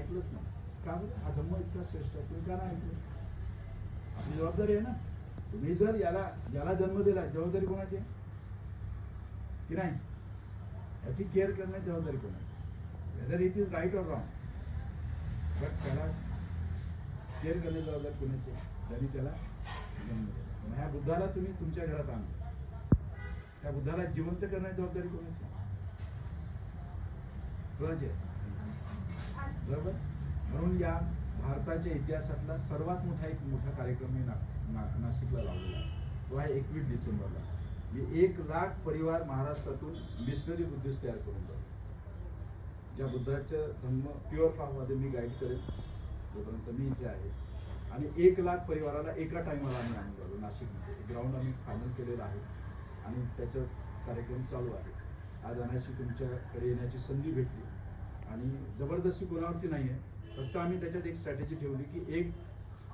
ऐकलंच नाही. का बरं? हा धम्म इतका श्रेष्ठ आहे. तुम्ही का नाही ऐकलं? आपली जबाबदारी आहे ना. तुम्ही जर याला ज्याला जन्म दिला जबाबदारी कोणाची आहे? की नाही? याची केअर करण्याची जबाबदारी कोणाची whether it is right or wrong but त्याला केअर करण्याची जबाबदारी कोणाची आहे? त्यांनी त्याला जन्म दिला. ह्या बुद्धाला तुम्ही तुमच्या घरात आणा. त्या बुद्धाला जिवंत करण्याची जबाबदारी कोणाची आहे? बरोबर? म्हणून या भारताच्या इतिहासातला सर्वात मोठा एक मोठा कार्यक्रम मी ना, ना, नाशिकला लावलेला आहे. तो आहे एकवीस डिसेंबरला. मी एक लाख परिवार महाराष्ट्रातून मिशनरी बुद्धिस्ट तयार करून जातो ज्या बुद्धाचं धम्म प्युअर फॉर्ममध्ये मी गाईड करेन. जोपर्यंत मी इथे आहे. आणि एक लाख परिवाराला एका टायमाला आम्ही आणून जातो नाशिकमध्ये. ग्राउंड आम्ही फायनल केलेलं आहे. आणि त्याचं कार्यक्रम चालू आहे. आज अनायशी तुमच्याकडे येण्याची संधी भेटली. आणि जबरदस्ती कोणावरती नाही आहे फक्त आम्ही त्याच्यात एक स्ट्रॅटेजी ठेवली की एक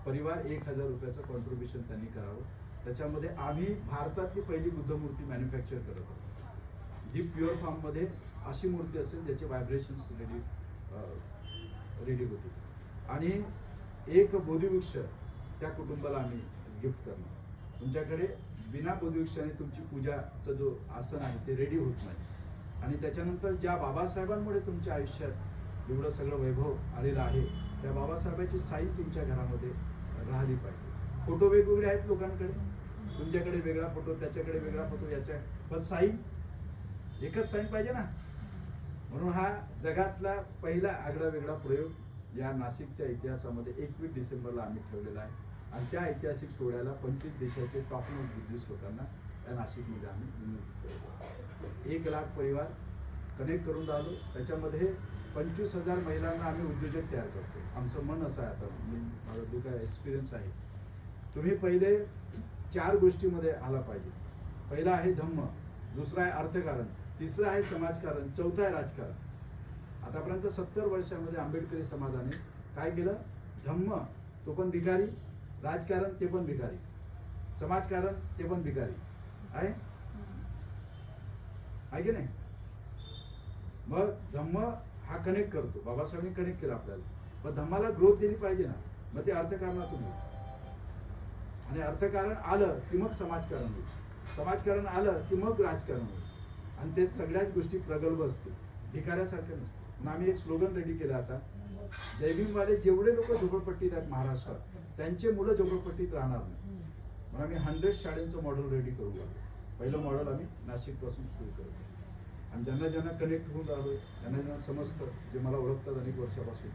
परिवार एक हजार रुपयाचं कॉन्ट्रीब्युशन त्यांनी करावं. त्याच्यामध्ये आम्ही भारतातली पहिली बुद्धमूर्ती मॅन्युफॅक्चर करत आहोत. जी प्युअर फॉर्ममध्ये अशी मूर्ती असेल ज्याचे व्हायब्रेशन्स रेडी रेडी होती आणि एक बोधिवृक्ष त्या कुटुंबाला आम्ही गिफ्ट करणार. तुमच्याकडे बिना बोधिवृक्षाने तुमची पूजाचं जो आसन आहे ते रेडी होत नाही. आणि त्याच्यानंतर ज्या बाबासाहेबांमुळे तुमच्या आयुष्यात एवढं सगळं वैभव आलेलं आहे त्या बाबासाहेबाची साई तुमच्या घरामध्ये राहिली पाहिजे. फोटो वेगवेगळे आहेत लोकांकडे. तुमच्याकडे वेगळा फोटो त्याच्याकडे वेगळा फोटो याच्या पण साई एकच साईन पाहिजे ना. म्हणून हा जगातला पहिला आगळा वेगळा प्रयोग या नाशिकच्या इतिहासामध्ये एकवीस डिसेंबरला आम्ही ठेवलेला आहे. आणि त्या ऐतिहासिक सोहळ्याला पंचवीस देशाचे टॉप नोट बुद्धिस्ट लोकांना या नाशिकमध्ये आम्ही एक लाख परिवार कनेक्ट करून राहिलो. त्याच्यामध्ये पंचवीस हजार महिलांना आम्ही उद्योजक तयार करतो आमचं मन असं आहे आता. म्हणजे मी माझा जो काय एक्सपिरियन्स आहे तुम्ही पहिले चार गोष्टीमध्ये आला पाहिजे. पहिला आहे धम्म दुसरा आहे अर्थकारण तिसरं आहे समाजकारण चौथं आहे राजकारण. आतापर्यंत सत्तर वर्षामध्ये आंबेडकरी समाजाने काय केलं? धम्म तो पण भिकारी राजकारण ते पण भिकारी. समाजकारण ते पण भिकारी. आहे? आहे की नाही? मग धम्म हा कनेक्ट करतो. बाबासाहेबांनी कनेक्ट केला आपल्याला. मग धम्माला ग्रोथ दिली पाहिजे ना. मग ते अर्थकारणातून होईल आणि अर्थकारण आलं की मग समाजकारण होईल. समाजकारण आलं की मग राजकारण होईल. आणि ते सगळ्याच गोष्टी प्रगल्भ असतील. भिकाऱ्यासारख्या नसतील. म्हणून आम्ही एक स्लोगन रेडी केला आता. जयभीमवाले जेवढे लोक झोपडपट्टीत आहेत महाराष्ट्रात त्यांचे मुलं झोपडपट्टीत राहणार नाही. म्हणून आम्ही हंड्रेड शाळेंचं मॉडेल रेडी करू लागलो पहिलं मॉडेल आम्ही नाशिकपासून सुरू करतो. आणि ज्यांना ज्यांना कनेक्ट होऊन राहिलो ज्यांना ज्यांना समजतं जे मला ओळखतात अनेक वर्षापासून.